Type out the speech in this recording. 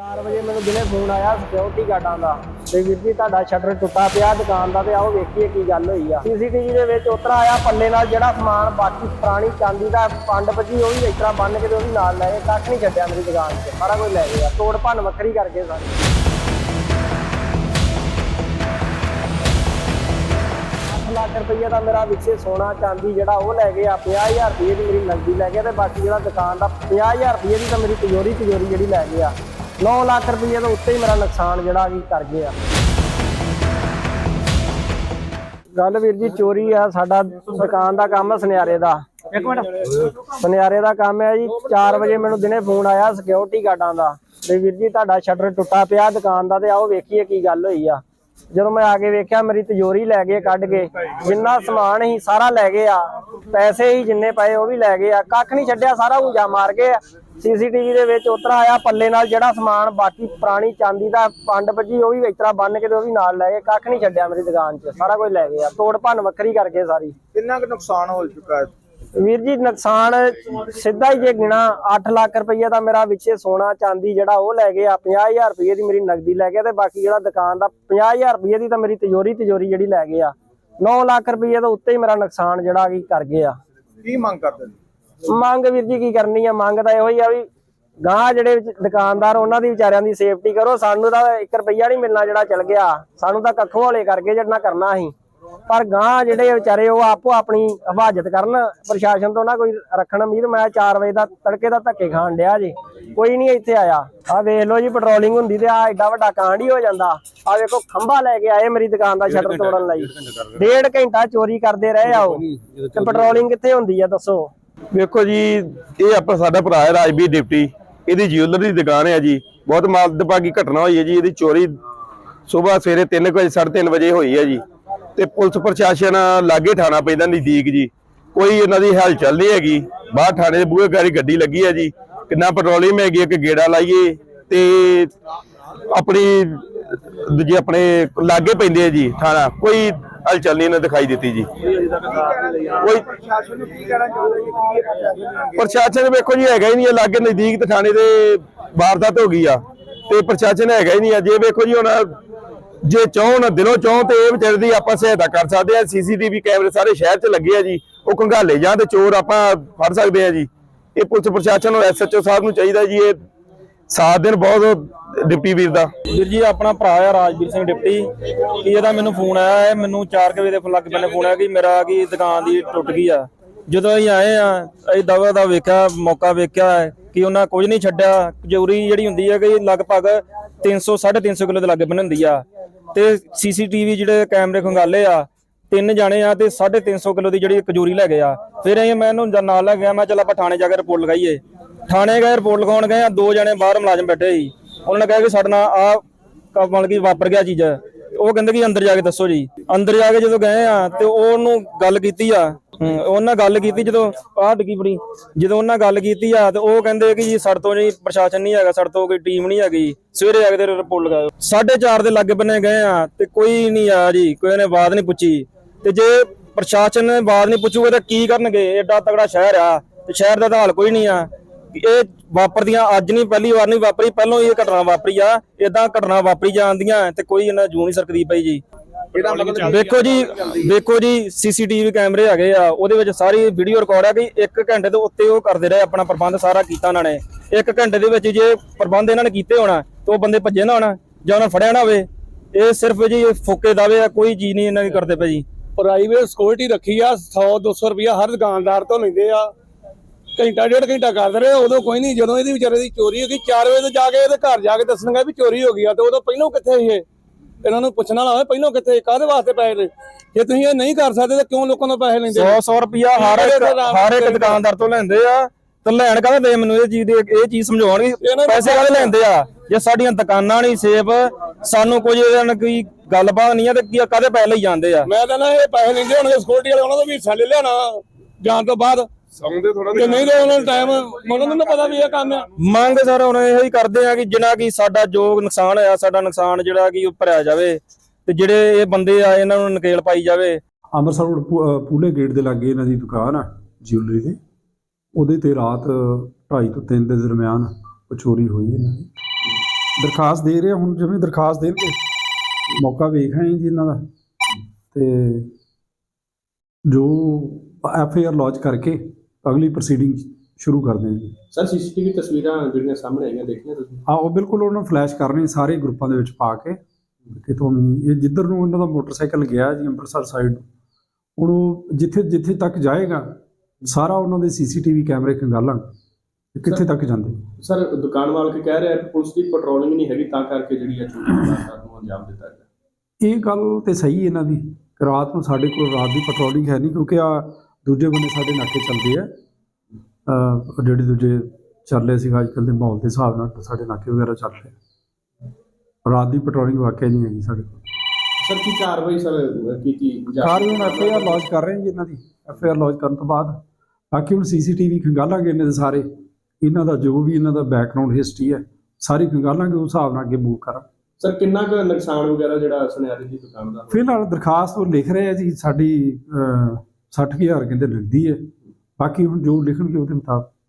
4 ਵਜੇ ਮੈਨੂੰ ਦਿਨੇ ਫੋਨ ਆਇਆ ਸਿਕਿਉਰਿਟੀ ਗਾਰਡਾਂ ਦਾ ਤੇ ਵੀਰ ਜੀ ਤੁਹਾਡਾ ਸ਼ਟਰ ਟੁੱਟਾ ਪਿਆ ਦੁਕਾਨ ਦਾ ਤੇ ਆਓ ਵੇਖੀਏ ਕੀ ਗੱਲ ਹੋਈ ਆ। ਸੀਸੀਟੀਵੀ ਦੇ ਵਿੱਚ ਉਤਰਾ ਆਇਆ ਪੱਲੇ ਨਾਲ ਜਿਹੜਾ ਸਮਾਨ ਬਾਕੀ ਪੁਰਾਣੀ ਚਾਂਦੀ ਦਾ ਪੰਡ ਵੱਜੀ ਉਹ ਵੀ ਇਸ ਤਰ੍ਹਾਂ ਬੰਨ ਕੇ ਤੇ ਉਹ ਵੀ ਨਾਲ ਲੈ ਗਏ ਕੱਖ ਨਹੀਂ ਛੱਡਿਆ ਮੇਰੀ ਦੁਕਾਨ 'ਚ ਸਾਰਾ ਕੁਝ ਲੈ ਗਏ ਆ, ਤੋੜ ਭੰਨ ਵੱਖਰੀ ਕਰਕੇ ਸਾਰੇ। ਲੱਖ ਰੁਪਈਆ ਦਾ ਮੇਰਾ ਵਿੱਚੇ ਸੋਨਾ ਚਾਂਦੀ ਜਿਹੜਾ ਉਹ ਲੈ ਗਏ ਆ 50000 ਰੁਪਏ ਦੀ ਮੇਰੀ ਨਗਦੀ ਲੈ ਗਏ ਤੇ ਬਾਕੀ ਜਿਹੜਾ ਦੁਕਾਨ ਦਾ 50000 ਰੁਪਏ ਦੀ ਤਾਂ ਮੇਰੀ ਤਿਜੋਰੀ ਤਿਜੋਰੀ ਜਿਹੜੀ ਲੈ ਗਏ ਆ। 9 ਲੱਖ ਰੁਪਏ ਤੋਂ ਉੱਤੇ ਹੀ ਮੇਰਾ ਨੁਕਸਾਨ ਜਿਹੜਾ ਕੀ ਕਰ ਗਏ ਆ। ਗੱਲ ਵੀਰ ਜੀ ਚੋਰੀ ਆ ਸਾਡਾ ਦੁਕਾਨ ਦਾ ਕੰਮ ਆ ਸੁਨਿਆਰੇ ਦਾ। ਇੱਕ ਮਿੰਟ। ਸੁਨਿਆਰੇ ਦਾ ਕੰਮ ਹੈ ਜੀ 4 ਵਜੇ ਮੈਨੂੰ ਦਿਨੇ ਫੋਨ ਆਇਆ ਸਿਕਿਉਰਿਟੀ ਗਾਰਡਾਂ ਦਾ ਤੇ ਵੀਰ ਜੀ ਤੁਹਾਡਾ ਸ਼ਟਰ ਟੁੱਟਾ ਪਿਆ ਦੁਕਾਨ ਦਾ ਤੇ ਆਓ ਵੇਖੀਏ ਕੀ ਗੱਲ ਹੋਈ ਆ। ਜਦੋਂ ਮੈਂ ਆ ਕੇ ਵੇਖਿਆ ਮੇਰੀ ਤਿਜੋਰੀ ਲੈ ਗਏ ਕੱਢ ਕੇ ਜਿੰਨਾ ਸਮਾਨ ਸੀ ਸਾਰਾ ਲੈ ਗਏ ਆ ਪੈਸੇ ਹੀ ਜਿੰਨੇ ਪਏ ਉਹ ਵੀ ਲੈ ਗਏ ਆ ਕੱਖ ਨਹੀਂ ਛੱਡਿਆ ਸਾਰਾ ਉਂਜਾ ਮਾਰ ਗਏ ਆ। ਸੀਸੀਟੀਵੀ ਦੇ ਵਿੱਚ ਉਤਰਾ ਆਇਆ ਪੱਲੇ ਨਾਲ ਜਿਹੜਾ ਸਮਾਨ ਬਾਕੀ ਪੁਰਾਣੀ ਚਾਂਦੀ ਦਾ ਪੰਡ ਵੱਜੀ ਉਹ ਵੀ ਇਸ ਤਰ੍ਹਾਂ ਬੰਨ ਕੇ ਤੇ ਉਹ ਵੀ ਨਾਲ ਲੈ ਗਏ। ਕੱਖ ਨਹੀਂ ਛੱਡਿਆ ਮੇਰੀ ਦੁਕਾਨ 'ਚ ਸਾਰਾ ਕੁਝ ਲੈ ਗਏ ਆ। ਤੋੜ ਭੰਨ ਵੱਖਰੀ ਕਰਕੇ ਸਾਰੀ। ਕਿੰਨਾ ਕੁ ਨੁਕਸਾਨ ਹੋ ਚੁੱਕਾ ਹੈ? ਵੀਰ ਜੀ ਨੁਕਸਾਨ ਸਿੱਧਾ ਹੀ ਜੇ ਗਿਣਾ 8 ਲੱਖ ਰੁਪਈਆ ਦਾ ਮੇਰਾ ਵਿੱਚੇ ਸੋਨਾ ਚਾਂਦੀ ਜਿਹੜਾ ਉਹ ਲੈ ਗਏ ਆ 50000 ਰੁਪਏ ਦੀ ਮੇਰੀ ਨਗਦੀ ਲੈ ਗਏ ਤੇ ਬਾਕੀ ਜਿਹੜਾ ਦੁਕਾਨ ਦਾ 50000 ਰੁਪਏ ਦੀ ਤਾਂ ਮੇਰੀ ਤਿਜੋਰੀ ਤਿਜੋਰੀ ਜਿਹੜੀ ਲੈ ਗਏ ਆ। 9 ਲੱਖ ਰੁਪਏ ਤੋਂ ਉੱਤੇ ਹੀ ਮੇਰਾ ਨੁਕਸਾਨ ਜਿਹੜਾ ਕੀ ਕਰ ਗਏ ਆ। ਕੀ ਮੰਗ ਕਰਦੇ ਨੇ? ਮੰਗ ਵੀਰ ਜੀ ਕੀ ਕਰਨੀ ਆ? ਮੰਗ ਤਾਂ ਇਹੋ ਹੀ ਆ ਵੀ ਗਾਂ ਜਿਹੜੇ ਵਿੱਚ ਦੁਕਾਨਦਾਰ ਉਹਨਾਂ ਦੀ ਵਿਚਾਰਿਆਂ ਦੀ ਸੇਫਟੀ ਕਰੋ। ਸਾਨੂੰ ਤਾਂ 1 ਰੁਪਈਆ ਨਹੀਂ ਮਿਲਣਾ ਜਿਹੜਾ ਚਲ ਗਿਆ। ਸਾਨੂੰ ਤਾਂ ਕੱਖੋਂ ਹੌਲੇ ਕਰਕੇ ਜਿਹੜਾ ਕਰਨਾ ਸੀ ਪਰ ਗਾਂ ਜਿਹੜੇ ਵਿਚਾਰੇ ਉਹ ਆਪੋ ਆਪਣੀ ਹਿਫਾਜ਼ਤ ਕਰਨ। ਪ੍ਰਸ਼ਾਸਨ ਤੋਂ ਨਾ ਕੋਈ ਰੱਖਣ ਉਮੀਦ। ਮੈਂ 4 ਵਜੇ ਦਾ ਤੜਕੇ ਦਾ ਧੱਕੇ ਖਾਣ ਡਿਆ ਜੀ। ਕੋਈ ਨਹੀਂ ਇੱਥੇ ਆਇਆ। ਆ ਵੇਖ ਲਓ ਜੀ ਪੈਟਰੋਲਿੰਗ ਹੁੰਦੀ ਤੇ ਆ ਐਡਾ ਵੱਡਾ ਕਾਂਡ ਹੀ ਹੋ ਜਾਂਦਾ। ਆ ਵੇਖੋ ਖੰਭਾ ਲੈ ਕੇ ਆਏ ਮੇਰੀ ਦੁਕਾਨ ਦਾ ਸ਼ਟਰ ਤੋੜਨ ਲਈ। ਡੇਢ ਘੰਟਾ ਚੋਰੀ ਕਰਦੇ ਰਹੇ ਆ ਉਹ। ਤੇ ਪੈਟਰੋਲਿੰਗ ਕਿੱਥੇ ਹੁੰਦੀ ਆ ਦੱਸੋ? ਵੇਖੋ ਜੀ, ਇਹ ਆਪਾਂ ਸਾਡਾ ਭਰਾ ਹੈ ਰਾਜਵੀਰ ਡਿਪਟੀ। ਇਹਦੀ ਜਿਊਲਰੀ ਦੀ ਦੁਕਾਨ ਹੈ ਜੀ। ਬਹੁਤ ਮਾਲਦਭਾਗੀ ਘਟਨਾ ਹੋਈ ਹੈ ਜੀ। ਇਹਦੀ ਚੋਰੀ ਸਵੇਰ ਸਵੇਰੇ 3 ਵਜੇ 3:30 ਵਜੇ ਹੋਈ ਹੈ ਜੀ। ਤੇ ਪੁਲਿਸ ਪ੍ਰਸ਼ਾਸਨ ਲਾਗੇ ਥਾਣਾ ਪੈਂਦਾ ਨਜ਼ਦੀਕ ਜੀ। ਕੋਈ ਇਹਨਾਂ ਦੀ ਹਲਚਲ ਨਹੀਂ ਹੈਗੀ। ਬਾਹਰ ਥਾਣੇ ਦੇ ਬੂਹੇ ਗਾੜੀ ਗੱਡੀ ਲੱਗੀ ਹੈ ਜੀ। ਕਿੰਨਾ ਪੈਟਰੋਲਿੰਗ ਹੈਗੀ ਇੱਕ ਗੇੜਾ ਲਾਈਏ ਤੇ ਆਪਣੀ, ਦੂਜੇ ਆਪਣੇ ਲਾਗੇ ਪੈਂਦੇ ਆ ਜੀ ਥਾਣਾ ਕੋਈ ਹਲਚਲ ਨਹੀਂ ਦਿਖਾਈ ਦਿੱਤੀ ਜੀ। ਕੋਈ ਪ੍ਰਸ਼ਾਸਨ ਵੇਖੋ ਜੀ, ਹੈਗਾ ਹੀ ਨਹੀਂ ਲਾਗੇ ਨਜ਼ਦੀਕ ਥਾਣੇ ਦੇ ਵਾਰਦਾਤ ਹੋ ਗਈ ਆ। ਤੇ ਪ੍ਰਸ਼ਾਸਨ ਹੈਗਾ ਹੀ ਨਹੀਂ ਆ। ਜੇ ਵੇਖੋ ਜੀ ਹੁਣ, ਜੇ ਚਾਹਣ ਦਿਲੋਂ ਚਾਹਣ ਤੇ ਇਹ ਵਿਚਾਰੇ ਦੀ ਆਪਾਂ ਸਹਾਇਤਾ ਕਰ ਸਕਦੇ ਆ। ਸੀਸੀਟੀਵੀ ਕੈਮਰੇ ਸਾਰੇ ਸ਼ਹਿਰ 'ਚ ਲੱਗੇ ਆ ਜੀ। ਉਹ ਕੰਘਾਲੇ ਜਾਂ ਤੇ ਚੋਰ ਆਪਾਂ ਫੜ ਸਕਦੇ ਆ ਜੀ। ਇਹ ਪੁਲਿਸ ਪ੍ਰਸ਼ਾਸਨ ਨੂੰ ਐਸਐਚਓ ਸਾਹਿਬ ਨੂੰ ਚਾਹੀਦਾ ਜੀ, ਇਹ ਸਾਥ ਦੇਣ, ਬਹੁਤ ਡਿਪਟੀ ਵੀਰ ਦਾ। ਵੀਰ ਜੀ, ਆਪਣਾ ਭਰਾ ਆ ਰਾਜਵੀਰ ਸਿੰਘ ਡਿਪਟੀ। ਕਿ ਇਹਦਾ ਮੈਨੂੰ ਫੋਨ ਆਇਆ ਹੈ? ਮੈਨੂੰ 4 ਵਜੇ ਦੇ ਫੋਨ ਲੱਗ ਪੈਣੇ ਫੋਨ ਆਇਆ ਕਿ ਮੇਰਾ ਕੀ ਦੁਕਾਨ ਦੀ ਟੁੱਟ ਗਈ ਆ। ਜਦੋਂ ਅਸੀਂ ਆਏ ਆ, ਅਸੀਂ ਦਵਾ ਦਾ ਵੇਖਿਆ, ਮੌਕਾ ਵੇਖਿਆ ਕਿ ਉਹਨਾਂ ਕੁਝ ਨਹੀਂ ਛੱਡਿਆ। ਜੂਰੀ ਜਿਹੜੀ ਹੁੰਦੀ ਹੈ ਕਿ ਲਗਭਗ 300 350 ਕਿਲੋ ਦੇ ਲਾਗੇ ਬਣ ਹੁੰਦੀ ਆ। ਤੇ ਸੀਸੀਟੀਵੀ ਜਿਹੜੇ ਕੈਮਰੇ ਖੰਗਾਲੇ ਆ, ਤਿੰਨ ਜਾਣੇ ਆ ਤੇ 350 ਕਿਲੋ ਦੀ ਜਿਹੜੀ ਕਜੂਰੀ ਲੈ ਗਏ ਆ। ਫਿਰ ਅਸੀਂ ਮੈਂ ਇਹਨੂੰ ਨਾਲ ਲੈ ਗਿਆ, ਮੈਂ ਚੱਲ ਆਪਾਂ ਥਾਣੇ ਜਾ ਕੇ ਰਿਪੋਰਟ ਲਗਾਈਏ। ਥਾਣੇ ਗਏ ਰਿਪੋਰਟ ਲਗਾਉਣ ਗਏ ਆ, ਦੋ ਜਣੇ ਬਾਹਰ ਮੁਲਾਜ਼ਮ ਬੈਠੇ ਸੀ। ਉਹਨਾਂ ਨੇ ਕਿਹਾ ਕਿ ਸਾਡੇ ਨਾਲ ਆ ਮਤਲਬ ਕਿ ਵਾਪਰ ਗਿਆ ਚੀਜ਼। ਉਹ ਕਹਿੰਦੇ ਕਿ ਅੰਦਰ ਜਾ ਕੇ ਦੱਸੋ ਜੀ। ਅੰਦਰ ਜਾ ਕੇ ਜਦੋਂ ਗਏ ਆ ਤੇ ਉਹਨੂੰ ਗੱਲ ਕੀਤੀ ਆ। ਉਹਨਾਂ ਗੱਲ ਕੀਤੀ ਜਦੋਂ ਆਹ ਡਿੱਗੀ ਬੜੀ। ਜਦੋਂ ਉਹਨਾਂ ਗੱਲ ਕੀਤੀ ਆ ਤੇ ਉਹ ਕਹਿੰਦੇ ਕਿ ਜੀ ਸਾਡੇ ਤੋਂ ਜੀ ਪ੍ਰਸ਼ਾਸਨ ਨਹੀਂ ਹੈਗਾ, ਸਾਡੇ ਤੋਂ ਕੋਈ ਟੀਮ ਨਹੀਂ ਹੈਗੀ। ਸਵੇਰੇ ਆ ਕੇ ਤੇ ਰਿਪੋਰਟ ਲਗਾਓ। 4:30 ਦੇ ਲਾਗੇ ਬੰਨੇ ਗਏ ਆ ਤੇ ਕੋਈ ਨਹੀਂ ਆ ਜੀ, ਕੋਈ ਨੇ ਬਾਤ ਨਹੀਂ ਪੁੱਛੀ। ਤੇ ਜੇ ਪ੍ਰਸ਼ਾਸਨ ਨੇ ਬਾਤ ਨਹੀਂ ਪੁੱਛੂਗਾ ਤਾਂ ਕੀ ਕਰਨਗੇ? ਐਡਾ ਤਗੜਾ ਸ਼ਹਿਰ ਆ ਤੇ ਸ਼ਹਿਰ ਦਾ ਤਾਂ ਹਾਲ ਕੋਈ ਨਹੀਂ ਆ। ਇਹ ਵਾਪਰਦੀਆਂ ਅੱਜ ਨਹੀਂ ਪਹਿਲੀ ਵਾਰ ਨਹੀਂ ਵਾਪਰੀ ਪਹਿਲਾਂ ਇਹ ਘਟਨਾ ਵਾਪਰੀ ਆ। ਇਦਾਂ ਘਟਨਾ ਵਾਪਰੀ ਜਾਂਦੀਆਂ ਤੇ ਕੋਈ ਇਹਨਾਂ ਜੂ ਨਹੀਂ ਸਰਕਦੀ ਪਈ ਜੀ। ਇਹਦਾ ਮਤਲਬ ਵੇਖੋ ਜੀ ਵੇਖੋ ਜੀ ਸੀਸੀਟੀਵੀ ਕੈਮਰੇ ਹੈਗੇ ਆ ਉਹਦੇ ਵਿੱਚ ਸਾਰੀ ਵੀਡੀਓ ਰਿਕਾਰਡ ਹੈ ਕਿ 1 ਘੰਟੇ ਤੋਂ ਉੱਤੇ ਉਹ ਕਰਦੇ ਰਹੇ ਆਪਣਾ ਪ੍ਰਬੰਧ ਸਾਰਾ ਕੀਤਾ ਉਹਨਾਂ ਨੇ। 1 ਘੰਟੇ ਦੇ ਵਿੱਚ ਜੇ ਪ੍ਰਬੰਧ ਇਹਨਾਂ ਨੇ ਕੀਤੇ ਹੋਣਾ ਤਾਂ ਉਹ ਬੰਦੇ ਭੱਜੇ ਨਾ ਹੋਣਾ ਜਾਂ ਉਹਨਾਂ ਫੜਿਆ ਨਾ ਹੋਵੇ। ਇਹ ਸਿਰਫ ਜੀ ਫੋਕੇ ਦਾਵੇ ਆ ਕੋਈ ਚੀਜ਼ ਨਹੀਂ ਇਹਨਾਂ ਦੀ ਕਰਦੇ ਪਏ ਜੀ। ਪ੍ਰਾਈਵੇਟ ਸਿਕਿਉਰਿਟੀ ਰੱਖੀ ਆ 100 200 ਰੁਪਇਆ ਹਰ ਦੁਕਾਨਦਾਰ ਤੋਂ ਲੈਂਦੇ ਆ। ਘੰਟਾ ਡੇਢ ਘੰਟਾ ਕਰਦੇ ਰਹੇ ਉਦੋਂ ਕੋਈ ਨਹੀਂ ਜਦੋਂ ਇਹਦੀ ਵਿਚਾਰੇ ਦੀ ਚੋਰੀ ਹੋ ਗਈ 4 ਵਜੇ ਤੋਂ ਜਾ ਕੇ ਇਹਦੇ ਘਰ ਜਾ ਕੇ ਦੱਸਣਗਾ ਵੀ ਚੋਰੀ ਹੋ ਗਈ ਆ ਤੇ ਉਦੋਂ ਪਹਿਲਾਂ ਕਿੱਥੇ ਸੀ ਇਹ? ਇਹਨਾਂ ਨੂੰ ਪੁੱਛਣ ਵਾਲਾ ਹੋਵੇ ਪਹਿਲਾਂ ਕਿੱਥੇ ਕਾਹਦੇ ਵਾਸਤੇ ਪੈਸੇ ਲੈ ਜੇ ਤੁਸੀਂ ਇਹ ਨਹੀਂ ਕਰ ਸਕਦੇ ਤਾਂ ਕਿਉਂ ਲੋਕਾਂ ਤੋਂ ਪੈਸੇ ਲੈਂਦੇ 100 100 ਰੁਪਿਆ ਹਰ ਇੱਕ ਹਰ ਇੱਕ ਦੁਕਾਨਦਾਰ ਤੋਂ ਲੈਂਦੇ ਆ ਤੇ ਲੈਣ ਕਾਹਦੇ ਦੇ ਮੈਨੂੰ ਇਹ ਚੀਜ਼ ਦੀ ਇਹ ਚੀਜ਼ ਸਮਝਾਉਣ ਵੀ ਪੈਸੇ ਕਾਹਦੇ ਲੈਂਦੇ ਆ? ਜੇ ਸਾਡੀਆਂ ਦੁਕਾਨਾਂ ਨਹੀਂ ਸੇਫ ਸਾਨੂੰ ਕੋਈ ਇਹਦੇ ਨਾਲ ਕੋਈ ਗੱਲਬਾਤ ਨਹੀਂ ਆ ਤੇ ਕੀ ਕਾਹਦੇ ਪੈਸੇ ਲਈ ਜਾਂਦੇ ਆ? ਮੈਂ ਤਾਂ ਨਾ ਇਹ ਪੈਸੇ ਲੈਂਦੇ ਹੋਣਗੇ ਸਿਕਿਉਰਿਟੀ ਵਾਲੇ ਉਹਨਾਂ ਤੋਂ ਵੀ ਹਿੱਸਾ ਲੈ ਲੈਣਾ ਜਾਣ ਤੋਂ ਬਾਅਦ। ਸਮਝਦੇ ਥੋੜਾ ਤੇ ਨਹੀਂ ਤਾਂ ਉਹਨਾਂ ਨੂੰ ਟਾਈਮ ਉਹਨਾਂ ਨੂੰ ਤਾਂ ਪਤਾ ਵੀ ਇਹ ਕੰਮ ਆ। ਮੰਗ ਸਰ ਹੁਣ ਇਹੋ ਹੀ ਕਰਦੇ ਆ ਕਿ ਜਿੰਨਾ ਕੀ ਸਾਡਾ ਜੋ ਨੁਕਸਾਨ ਹੋਇਆ ਸਾਡਾ ਨੁਕਸਾਨ ਜਿਹੜਾ ਕਿ ਭਰਿਆ ਜਾਵੇ ਤੇ ਜਿਹੜੇ ਇਹ ਬੰਦੇ ਆ ਇਹਨਾਂ ਨੂੰ ਨਕੇਲ ਪਾਈ ਜਾਵੇ। ਅੰਮ੍ਰਿਤਸਰ ਰੋਡ ਪੂਲੇ ਗੇਟ ਦੇ ਲਾਗੇ ਇਹਨਾਂ ਦੀ ਦੁਕਾਨ ਆ ਜਿਊਲਰੀ ਦੀ। ਉਹਦੇ ਤੇ ਰਾਤ 2:30 ਤੋਂ 3 ਦੇ ਦਰਮਿਆਨ ਚੋਰੀ ਹੋਈ ਇਹਨਾਂ ਦੀ। ਦਰਖਾਸਤ ਦੇ ਰਹੇ ਹੁਣ ਜਿਵੇਂ ਦਰਖਾਸਤ ਦੇਣਗੇ। ਮੌਕਾ ਵੇਖ ਆਏ ਜੀ ਇਹਨਾਂ ਦਾ। ਤੇ ਜੋ ਐਫ ਆਈ ਆਰ ਲੌਂਚ ਕਰਕੇ ਅਗਲੀ ਪ੍ਰੋਸੀਡਿੰਗ ਸ਼ੁਰੂ ਕਰਦੇ ਹਾਂ ਜੀ। ਸਰ ਸੀਸੀਟੀਵੀ ਤਸਵੀਰਾਂ ਜਿਹੜੀਆਂ ਸਾਹਮਣੇ ਆਈਆਂ ਦੇਖੀਆਂ ਤੁਸੀਂ? ਆ ਉਹ ਬਿਲਕੁਲ ਉਹਨਾਂ ਫਲੈਸ਼ ਕਰਨੇ ਸਾਰੇ ਗਰੁੱਪਾਂ ਦੇ ਵਿੱਚ ਪਾ ਕੇ। ਕਿਤੋਂ ਵੀ ਇਹ ਜਿੱਧਰ ਨੂੰ ਇਹਨਾਂ ਦਾ ਮੋਟਰਸਾਈਕਲ ਗਿਆ ਜੀ ਅੰਮ੍ਰਿਤਸਰ ਸਾਈਡ ਹੁਣ ਉਹ ਜਿੱਥੇ ਜਿੱਥੇ ਤੱਕ ਜਾਏਗਾ ਸਾਰਾ ਉਹਨਾਂ ਦੇ ਸੀਸੀਟੀਵੀ ਕੈਮਰੇ ਖੰਗਾਲਾਂਗੇ ਕਿ ਕਿੱਥੇ ਤੱਕ ਜਾਂਦੇ? ਸਰ ਦੁਕਾਨ ਮਾਲਕ ਕਹਿ ਰਿਹਾ ਪੁਲਿਸ ਦੀ ਪੈਟਰੋਲਿੰਗ ਨਹੀਂ ਹੈਗੀ ਤਾਂ ਕਰਕੇ ਜਿਹੜੀ ਆ ਚੋਰੀ ਦੀ ਵਾਰਦਾਤ ਨੂੰ ਅੰਜਾਮ ਦਿੱਤਾ ਗਿਆ। ਇਹ ਗੱਲ ਤੇ ਸਹੀ ਇਹਨਾਂ ਦੀ ਰਾਤ ਨੂੰ ਸਾਡੇ ਕੋਲ ਰਾਤ ਦੀ ਪੈਟਰੋਲਿੰਗ ਹੈ ਨਹੀਂ ਕਿਉਂਕਿ ਆ ਦੂਜੇ ਬੰਨੇ ਸਾਡੇ ਨਾਕੇ ਚੱਲਦੇ ਆ। ਜਿਹੜੇ ਦੂਜੇ ਚੱਲ ਰਹੇ ਸੀ ਅੱਜ ਕੱਲ੍ਹ ਦੇ ਮਾਹੌਲ ਦੇ ਹਿਸਾਬ ਨਾਲ ਸਾਡੇ ਨਾਕੇ ਵਗੈਰਾ ਚੱਲ ਰਹੇ ਰਾਤ ਦੀ ਪੈਟਰੋਲਿੰਗ ਵਾਕਿਆ ਨਹੀਂ ਹੈਗੀ ਸਾਡੇ ਕੋਲ। ਸਰ ਕੀ ਕਾਰਵਾਈ ਸਰ ਕੀਤੀ ਜਾ ਕਾਰ ਨੂੰ ਐਫ ਆਈ ਆਰ ਲੌਂਚ ਕਰ ਰਹੇ ਹਾਂ ਜੀ ਇਹਨਾਂ ਦੀ। ਐਫ ਆਰ ਲੌਂਚ ਕਰਨ ਤੋਂ ਬਾਅਦ। ਬਾਕੀ ਹੁਣ ਸੀਸੀਟੀਵੀ ਖੰਗਾਲਾਂਗੇ ਇਹਨਾਂ ਦੇ ਸਾਰੇ। ਇਹਨਾਂ ਦਾ ਜੋ ਵੀ ਇਹਨਾਂ ਦਾ ਬੈਕਗ੍ਰਾਉਂਡ ਹਿਸਟਰੀ ਹੈ ਸਾਰੀ ਖੰਗਾਲਾਂਗੇ ਉਸ ਹਿਸਾਬ ਨਾਲ ਅੱਗੇ ਮੂਵ ਕਰਾਂ। ਸਰ ਕਿੰਨਾ ਕੁ ਨੁਕਸਾਨ ਵਗੈਰਾ ਜਿਹੜਾ ਸੁਨਿਆਰੇ ਦੀ ਦੁਕਾਨ ਦਾ? ਫਿਲਹਾਲ ਦਰਖਾਸਤ ਉਹ ਲਿਖ ਰਹੇ ਆ ਜੀ ਸਾਡੀ 60000 ਕਹਿੰਦੇ ਲੱਗਦੀ ਹੈ। ਬਾਕੀ ਹੁਣ ਜੋ ਲਿਖਣਗੇ ਉਹਦੇ ਮੁਤਾਬਕ।